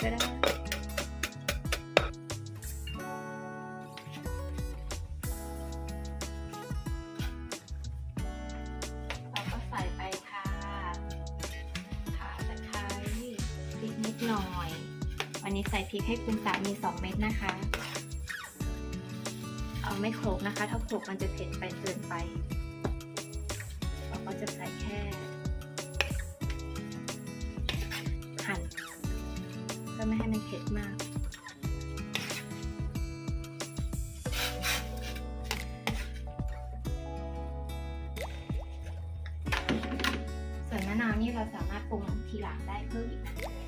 ก็ได้เราก็ใส่ไปค่ะ ขาตะไคร้พริกนิดหน่อย วันนี้ใส่พริกให้คุณสามีสองเม็ดนะคะ เอาไม่โขลกนะคะ ถ้าโขลกมันจะเผ็ดไปเกินไปเราก็จะใส่แค่พื่อไม่ให้มันเผ็ดมาก ส่วนมะนาวนี่เราสามารถปรุงทีหลังได้เพิ่มอีก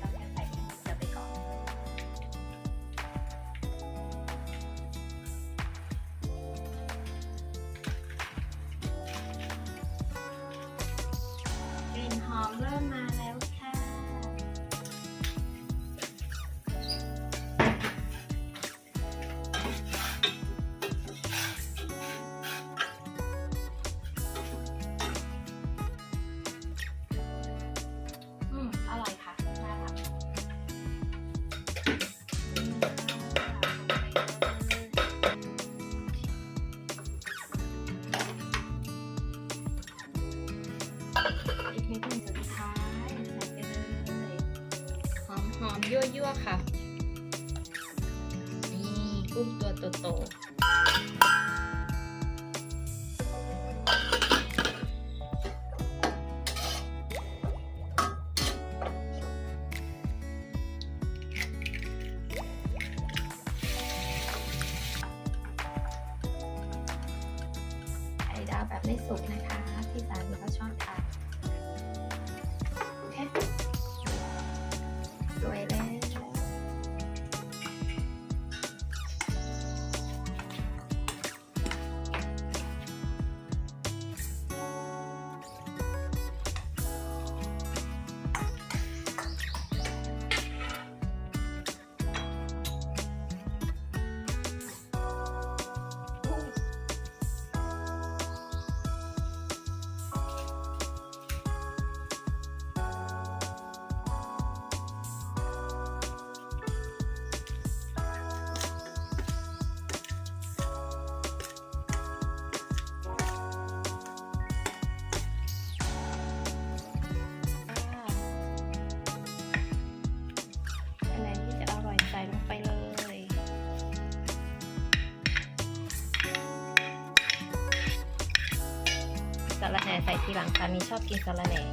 ยั่วๆ ค่ะ นี่กุ้งตัวโตๆไดาวแบบไม่สุกนะคะที่สามีก็ชอบทานระแหน่ใส่ทีหลังสามีชอบกินสาระแหน่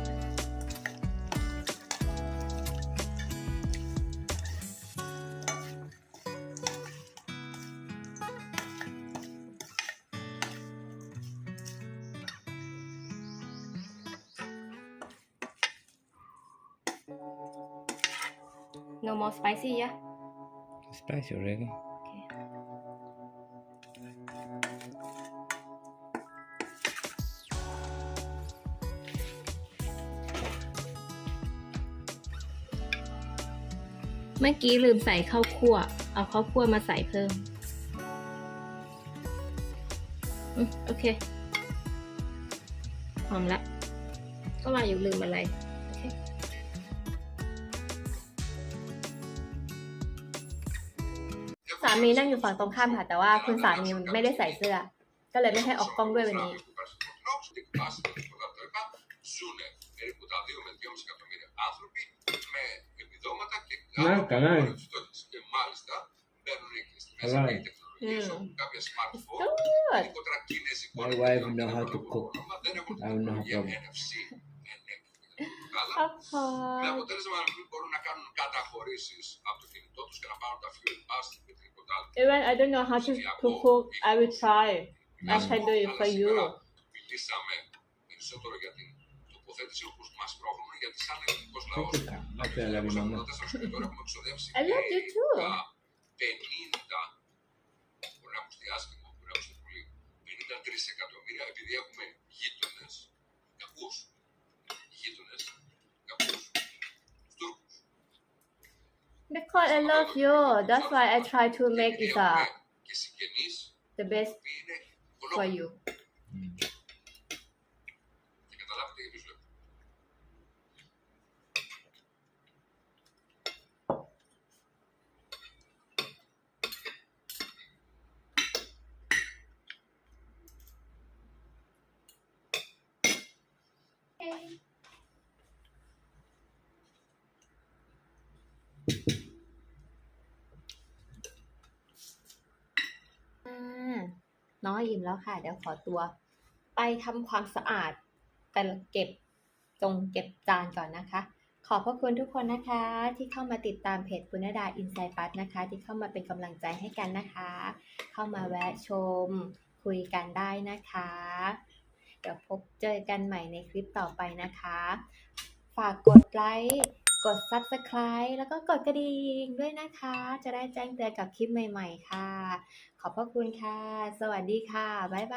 No more spicy, yeah? Spicy already. เมื่อกี้ลืมใส่ข้าวคั่ว เอาข้าวคั่วมาใส่เพิ่ม โอเคหอมละ ก็ว่าอยู่ลืมอะไร สามีนั่งอยู่ฝั่งตรงข้ามค่ะ แต่ว่าคุณสามีไม่ได้ใส่เสื้อ ก็เลยไม่ให้ออกกล้องด้วยวันนี้ Να, καλά. Ε. Και μάλιστα μπαίνουν και στη μέσα και Even I don't know how to cook. I will try. I can do it for you τοποθέτηση όπω μα πρόβλημα, γιατί σαν ελληνικό λαό. έχουμε ξοδέψει. I love you too. 50, μπορεί να ακουστεί άσχημο, μπορεί να ακουστεί πολύ, 53 εκατομμύρια, επειδή έχουμε γείτονε, κακού γείτονε, κακού Τούρκου. Because I love you, that's why I try to make it up. The best for you. d e n น้องอิ่มแล้วค่ะเดี๋ยวขอตัวไปทำความสะอาดเก็บตรงเก็บจานก่อนนะคะ ขอบพระคุณทุกคนนะคะที่เข้ามาติดตามเพจปุณดาอินไซปัสนะคะที่เข้ามาเป็นกำลังใจให้กันนะคะ เข้ามาแวะชมคุยกันได้นะคะเดี๋ยวพบเจอกันใหม่ในคลิปต่อไปนะคะ ฝากกดไลค์กด subscribe แล้วก็กดกระดิ่งด้วยนะคะ จะได้แจ้งเตือนกับคลิปใหม่ๆ ค่ะ ขอบพระคุณค่ะสวัสดีค่ะบ๊ายบาย